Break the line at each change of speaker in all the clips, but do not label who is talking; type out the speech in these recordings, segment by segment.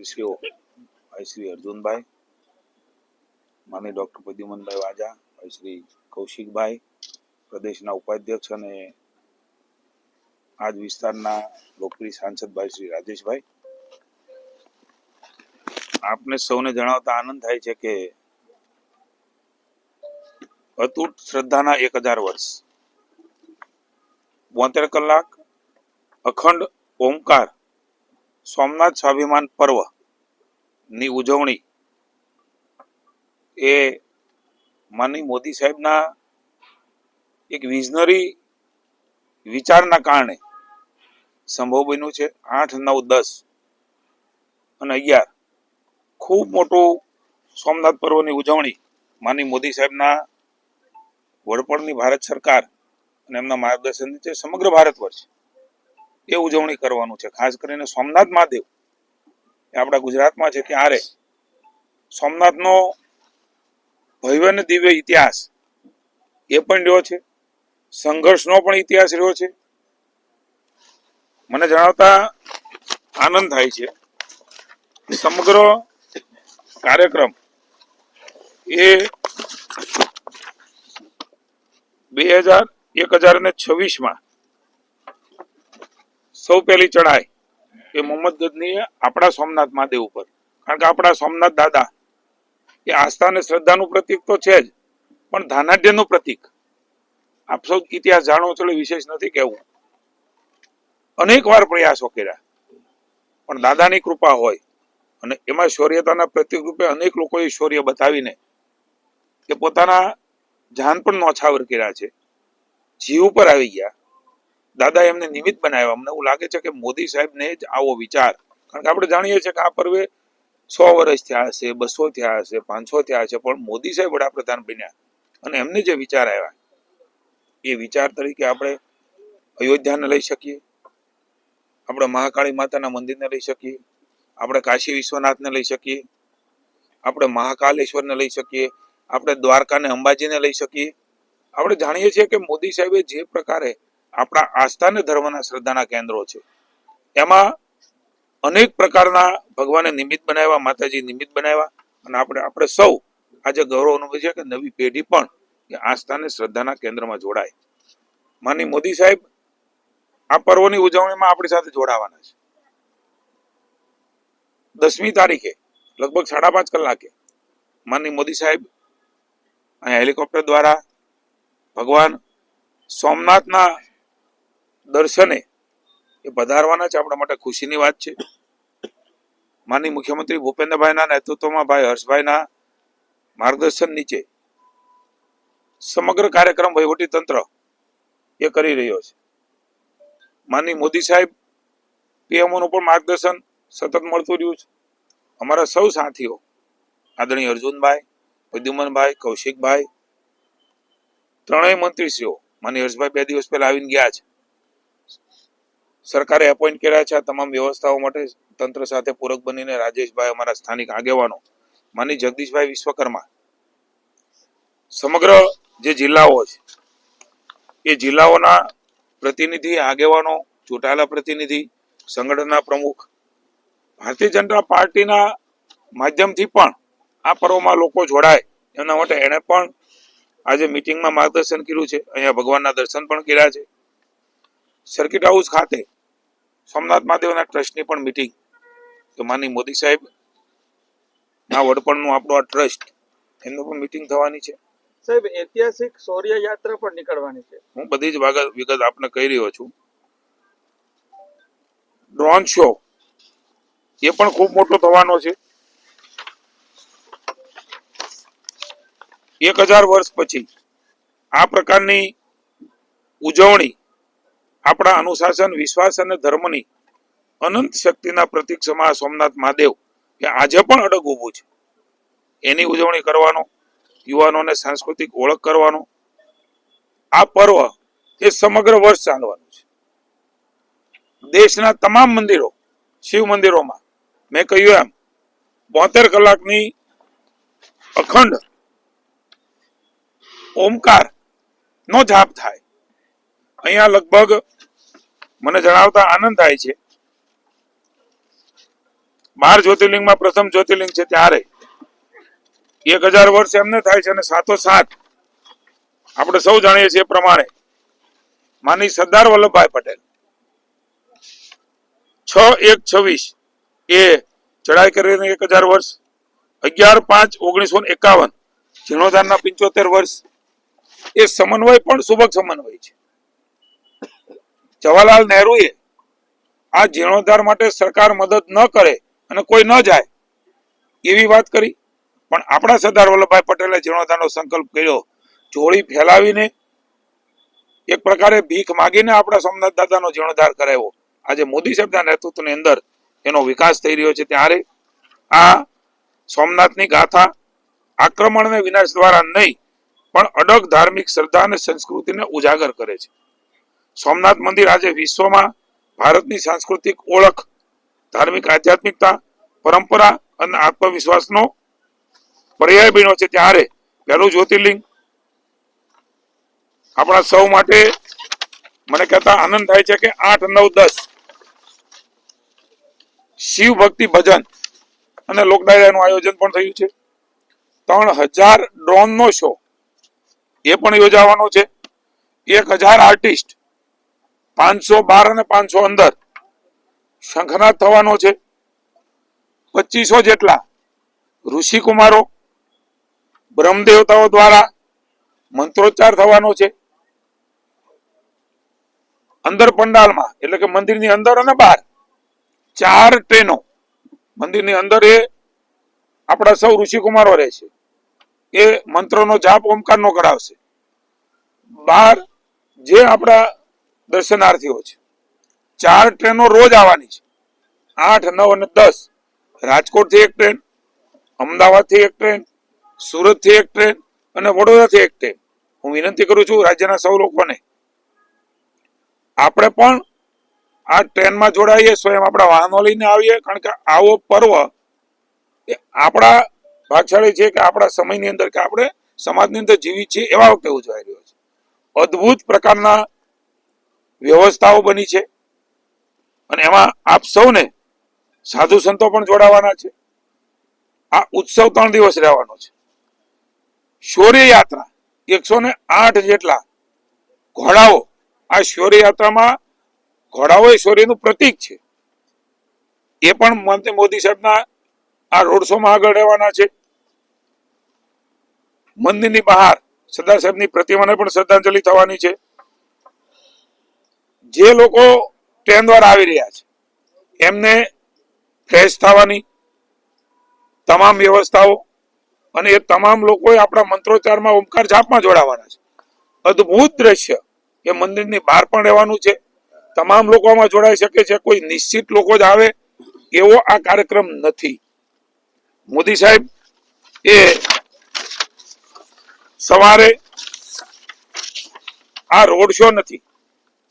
મંત્રીશ્રીઓ ભાઈ શ્રી અર્જુનભાઈ માની ડૉક્ટર પ્રદ્યુમનભાઈ વાજા ભાઈ શ્રી કૌશિકભાઈ, પ્રદેશના ઉપાધ્યક્ષ અને આજ વિસ્તારના લોકપ્રિય સાંસદ ભાઈ શ્રી રાજેશભાઈ. આપને સૌને જણાવતા આનંદ થાય છે કે અતૂટ શ્રદ્ધાના એક હજાર વર્ષ, બોતેર કલાક અખંડ ઓમકાર સોમનાથ સ્વાભિમાન પર્વની ઉજવણી એ માનની મોદી સાહેબના એક વિઝનરી વિચારના કારણે સંભવ બન્યું છે. આઠ, નવ, દસ અને અગિયાર ખૂબ મોટું સોમનાથ પર્વની ઉજવણી માની મોદી સાહેબના વડપણની ભારત સરકાર અને એમના માર્ગદર્શન નીચે સમગ્ર ભારત વર્ષ એ ઉજવણી કરવાનું છે. ખાસ કરીને સોમનાથ મહાદેવ. એ આપણા ગુજરાતમાં છે ત્યારે સોમનાથનો ભવ્ય અને દિવ્ય ઇતિહાસ એ પણ રહ્યો છે. સંઘર્ષનો પણ ઇતિહાસ રહ્યો છે. મને જણાવતા આનંદ થાય છે. સમગ્ર કાર્યક્રમ એ બે હજાર એક હજાર ને છવ્વીસમાં સૌ પહેલી ચઢાય એ મોહમ્મદ ગજનીએ આપણા સોમનાથ મહાદેવ ઉપર. કારણ કે આપણા સોમનાથ દાદા એ આસ્થા અને શ્રદ્ધાનું પ્રતીક તો છે જ, પણ ધાનાઢ્યનું પ્રતીક. આપ સૌ ઇતિહાસ જાણો છો એટલે વિશેષ નથી કહેવું. અનેક વાર પ્રયાસો કર્યા, પણ દાદાની કૃપા હોય અને એમાં શૌર્યતાના પ્રતિક રૂપે અનેક લોકોએ શૌર્ય બતાવીને કે પોતાના જાન પણ નોછાવર કર્યા છે. જીવ ઉપર આવી ગયા. દાદા એમને નિમિત્ત બનાવ્યા. અમને એવું લાગે છે કે મોદી સાહેબને જ આવો વિચાર. કારણ કે આપણે જાણીએ છીએ કે આ પર્વે સો વર્ષ થયા હશે, બસો થયા હશે, પાંચસો થયા હશે, પણ મોદી સાહેબ વડાપ્રધાન બન્યા. અને એમને જે વિચાર આવ્યા, એ વિચાર તરીકે આપણે અયોધ્યાને લઈ શકીએ. આપણે મહાકાળી માતાના મંદિરને લઈ શકીએ. આપણે કાશી વિશ્વનાથને લઈ શકીએ. આપણે મહાકાલેશ્વરને લઈ શકીએ. આપણે દ્વારકાને અંબાજીને લઈ શકીએ. આપણે જાણીએ છીએ કે મોદી સાહેબે જે પ્રકારે આપણા આસ્થા અને ધર્મના શ્રદ્ધાના કેન્દ્રો છે. એમાં અનેક પ્રકારના ભગવાને નિમિત્ત બનાવ્યા માતાજી નિમિત્ત બનાવ્યા અને આપણે આપણે સૌ આજે ગૌરવ અનુભવી છે કે નવી પેઢી પણ એ આસ્થા અને શ્રદ્ધાના કેન્દ્રમાં જોડાય. માની મોદી સાહેબ આ પર્વની ઉજવણીમાં આપણી સાથે જોડાવાના છે. દસમી તારીખે લગભગ સાડા પાંચ કલાકે માનની મોદી સાહેબ અહીંયા હેલિકોપ્ટર દ્વારા ભગવાન સોમનાથના દર્શને એ પધારવાના છે, આપણા માટે ખુશીની વાત છે. માનની મુખ્યમંત્રી ભૂપેન્દ્રભાઈના નેતૃત્વમાં ભાઈ હર્ષભાઈના માર્ગદર્શન નીચે સમગ્ર કાર્યક્રમ તંત્ર એ કરી રહ્યો છે. માનની મોદી સાહેબ પીએમઓનું પણ માર્ગદર્શન સતત મળતું રહ્યું છે. અમારા સૌ સાથીઓ, આદરણીય અર્જુનભાઈ પ્રદ્યુમનભાઈ કૌશિકભાઈ, ત્રણેય મંત્રીશ્રીઓ માની હર્ષભાઈ બે દિવસ પહેલા આવીને ગયા છે. સરકારે એપોઇન્ટ કર્યા છે આ તમામ વ્યવસ્થાઓ માટે તંત્ર સાથે પૂરક બનીને રાજેશભાઈ અમારા સ્થાનિક આગેવાનો માની જગદીશભાઈ વિશ્વકર્મા. સમગ્ર જે જિલ્લાઓ છે, એ જિલ્લાઓના પ્રતિનિધિ, આગેવાનો, ચૂંટાયેલા પ્રતિનિધિ, સંગઠનના પ્રમુખ, ભારતીય જનતા પાર્ટીના માધ્યમથી પણ આ પર્વમાં લોકો જોડાય. એના માટે એણે પણ આજે મિટિંગમાં માર્ગદર્શન કર્યું છે. અહીંયા ભગવાનના દર્શન પણ કર્યા છે. સર્કિટ હાઉસ ખાતે સોમનાથ મહાદેવના ટ્રસ્ટની પણ મિટિંગ તો માની મોદી સાહેબ ના વડપણનું આપણું આ ટ્રસ્ટ એમનું પણ મિટિંગ થવાની છે.
સાહેબ ઐતિહાસિક શૌર્ય યાત્રા પણ નીકળવાની છે.
હું બધી જ વાગત વિગત આપને કહી રહ્યો છું. ડ્રોન શો એ પણ ખૂબ મોટો થવાનો છે. એક હજાર વર્ષ પછી આ પ્રકારની ઉજવણી આપણા અનુશાસન, વિશ્વાસ અને ધર્મની અનંત શક્તિના પ્રતીક સમા સોમનાથ મહાદેવ એ આજે પણ અડગ ઊભું છે. એની ઉજવણી કરવાનો, યુવાનોને સાંસ્કૃતિક ઓળખ કરવાનો, આ પર્વ એ સમગ્ર વર્ષ ચાલવાનું છે. દેશના તમામ મંદિરો, શિવ મંદિરોમાં મેં કહ્યું એમ, બોતેર કલાકની અખંડ ઓમકાર નો જાપ થાય. અહીંયા લગભગ મને જણાવતા આનંદ થાય છે. બાર જ્યોતિર્લિંગમાં પ્રથમ જ્યોતિર્લિંગ છે ત્યારે. એક હજાર વર્ષ એમને થાય છે અને સાતો સાત. આપણે સૌ જાણીએ છીએ પ્રમાણે. માની સરદાર વલ્લભભાઈ પટેલ. છ એક છવ્વીસ એ ચડાઈ કરીને એક હજાર વર્ષ. અગિયાર પાંચ ઓગણીસો એકાવન. જીર્ણોધારના પંચોતેર વર્ષ. એ સમન્વય પણ સુભગ સમન્વય છે. જવાહરલાલ નહેરુએ આ જીર્ણોદ્ધાર માટે સરકાર મદદ ન કરે અને કોઈ ન જાય એવી વાત કરી. પણ આપણા સરદાર વલ્લભભાઈ પટેલે જીર્ણોદ્ધારનો સંકલ્પ કર્યો. જોડી ફેલાવીને એક પ્રકારે ભીખ માગીને આપણા સોમનાથ દાદાનો જીર્ણોદ્ધાર કરાવ્યો. આજે મોદી સાહેબના નેતૃત્વની અંદર એનો વિકાસ થઈ રહ્યો છે ત્યારે આ સોમનાથની ગાથા આક્રમણ અને વિનાશ દ્વારા નહીં, પણ અડગ ધાર્મિક શ્રદ્ધા અને સંસ્કૃતિને ઉજાગર કરે છે. સોમનાથ મંદિર આજે વિશ્વમાં ભારતની સાંસ્કૃતિક ઓળખ, ધાર્મિક આધ્યાત્મિકતા, પરંપરા અને આત્મવિશ્વાસનો પર્યાય બન્યો છે. ત્યારે પહેલું જ્યોતિર્લિંગ આપણા સૌ માટે મને કહેતા આનંદ થાય છે કે આઠ, નવ, દસ શિવ ભક્તિ ભજન અને લોકડાયરાનું આયોજન પણ થયું છે. ત્રણ હજાર ડ્રોન નો શો એ પણ યોજાવાનો છે. એક હજાર આર્ટિસ્ટ પાંચસો બાર અને પાંચસો અંદર. શંખનાદ થવાનો છે. પચીસો જેટલા ઋષિકુમારો બ્રહ્મદેવતાઓ દ્વારા મંત્રોચ્ચાર થવાનો છે. અંદર પંડાલમાં, એટલે કે મંદિરની અંદર અને બહાર, ચાર ટ્રેનો. મંદિરની અંદર એ આપણા સૌ ઋષિકુમારો રહેશે એ મંત્રનો જાપ, ઓમકારનો કરાવશે બહાર જે આપણા દર્શનાર્થીઓ છે. ચાર ટ્રેનો રોજ આવવાની છે. આઠ, નવ અને દસ. રાજકોટથી એક ટ્રેન, અમદાવાદથી એક ટ્રેન, સુરતથી એક ટ્રેન અને વડોદરાથી એક ટ્રેન. હું વિનંતી કરું છું રાજ્યના સૌ લોકોને. આપણે પણ આ ટ્રેનમાં જોડાઈએ સ્વયં આપણા વાહનો લઈને આવીએ. કારણ કે આવો પર્વ એ આપણા ભાગશાળી છે કે આપણા સમયની અંદર કે આપણે સમાજની અંદર જીવી છીએ એવા વખતે ઉજવાઈ રહ્યો છે. અદ્ભુત પ્રકારના વ્યવસ્થાઓ બની છે. અને એમાં આપ સૌને સાધુ સંતો પણ જોડાવાના છે. આ ઉત્સવ ત્રણ દિવસ રહેવાનો છે. શૌર્ય યાત્રા એકસો ને આઠ જેટલા ઘોડાઓ આ શૌર્ય યાત્રામાં ઘોડાઓ એ શૌર્યનું પ્રતીક છે. એ પણ મંત્રી મોદી સાહેબના આ રોડ શોમાં આગળ રહેવાના છે. મંદિરની બહાર સરદાર સાહેબની પ્રતિમાને પણ શ્રદ્ધાંજલિ થવાની છે. જે લોકો ટ્રેન દ્વારા આવી રહ્યા છે, એમને ફ્રેશ થવાની તમામ વ્યવસ્થાઓ અને એ તમામ લોકોએ આપણા મંત્રોચ્ચારમાં ઓમકાર જાપમાં જોડાવાના છે. અદ્ભુત દ્રશ્ય એ મંદિરની બહાર પણ રહેવાનું છે. તમામ લોકો આમાં જોડાઈ શકે છે. કોઈ નિશ્ચિત લોકો જ આવે એવો આ કાર્યક્રમ નથી. મોદી સાહેબ, એ સવારે આ રોડ શો નથી.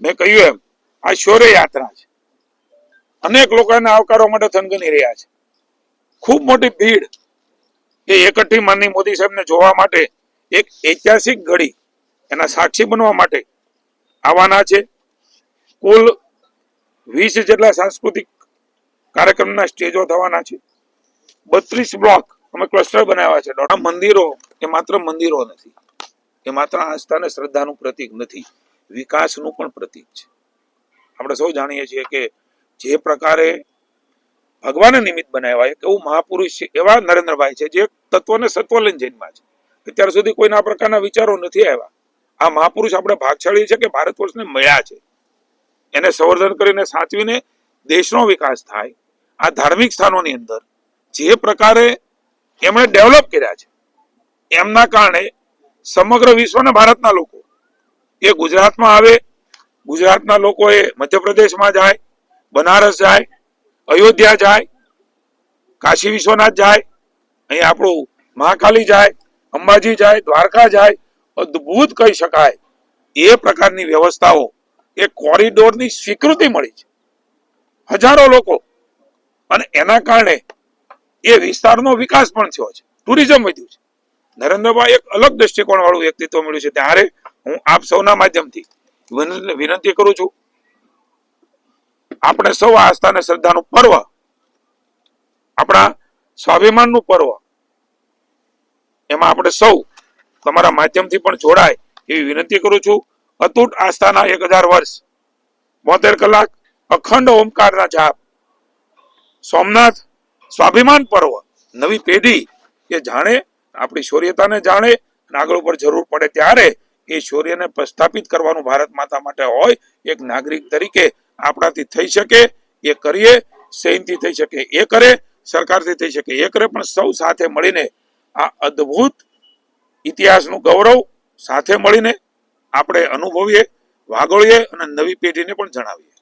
મેં કહ્યું એમ, આ શૌર્ય યાત્રા છે. અનેક લોકોને આવકારવા માટે થનગની રહ્યા છે. ખૂબ મોટી ભીડ એ એકઠી માનની મોદી સાહેબને જોવા માટે એક ઐતિહાસિક ઘડી એના સાક્ષી બનવા માટે આવવાના છે. કુલ વીસ જેટલા સાંસ્કૃતિક કાર્યક્રમના સ્ટેજો થવાના છે. બત્રીસ બ્લોક અમે ક્લસ્ટર બનાવ્યા છે. દોઢ મંદિરો, એ માત્ર મંદિરો નથી. એ માત્ર આસ્થા અને શ્રદ્ધાનું પ્રતીક નથી. વિકાસનું પણ પ્રતીક છે. આપણે સૌ જાણીએ છીએ કે જે પ્રકારે ભગવાને નિમિત્ત બનાવ્યા એક એવું મહાપુરુષ છે, એવા નરેન્દ્રભાઈ છે, જે તત્વને સત્વલન જૈનમાં છે. અત્યાર સુધી કોઈના પ્રકારના વિચારો નથી આવ્યા. આ મહાપુરુષ આપણે ભાગશાળી છે કે ભારત વર્ષને મળ્યા છે. એને સંવર્ધન કરીને સાચવીને દેશનો વિકાસ થાય. આ ધાર્મિક સ્થાનોની અંદર જે પ્રકારે એમણે ડેવલપ કર્યા છે, એમના કારણે સમગ્ર વિશ્વના ભારતના લોકો એ ગુજરાતમાં આવે, ગુજરાતના લોકો એ મધ્યપ્રદેશમાં જાય, બનારસ જાય, અયોધ્યા જાય, કાશી વિશ્વનાથ જાય, અહીં આપણું મહાકાલી જાય, અંબાજી જાય, દ્વારકા જાય, અદ્ભુત કહી શકાય. એ પ્રકારની વ્યવસ્થાઓ, એ કોરિડોરની સ્વીકૃતિ મળી છે. હજારો લોકો. અને એના કારણે એ વિસ્તારનો વિકાસ પણ થયો છે. ટુરિઝમ વધ્યું છે. નરેન્દ્રભાઈ એક અલગ દ્રષ્ટિકોણ વાળું વ્યક્તિત્વ મળ્યું છે. ત્યારે હું આપ સૌના માધ્યમથી વિન- વિનંતી કરું છું, આપણે સૌ આસ્થા અને શ્રદ્ધાનું પર્વ, આપણા સ્વાભિમાનનું પર્વ, એમાં આપણે સૌ તમારા માધ્યમથી પણ જોડાય એવી વિનંતી કરું છું. અતૂટ આસ્થાના એક હજાર વર્ષ, બોતેર કલાક અખંડ ઓમકારના જાપ, સોમનાથ સ્વાભિમાન પર્વ, નવી પેઢી એ જાણે, આપણી શૌર્યતાને જાણે, અને આગળ ઉપર જરૂર પડે ત્યારે એ શૌર્યને પ્રસ્થાપિત કરવાનું ભારત માતા માટે હોય, એક નાગરિક તરીકે આપણાથી થઈ શકે, એ કરીએ સૈનથી થઈ શકે, એ કરે, સરકારથી થઈ શકે, એ કરે, પણ સૌ સાથે મળીને આ અદ્ભુત ઇતિહાસનું ગૌરવ સાથે મળીને આપણે અનુભવીએ, વાગોળીએ અને નવી પેઢીને પણ જણાવીએ.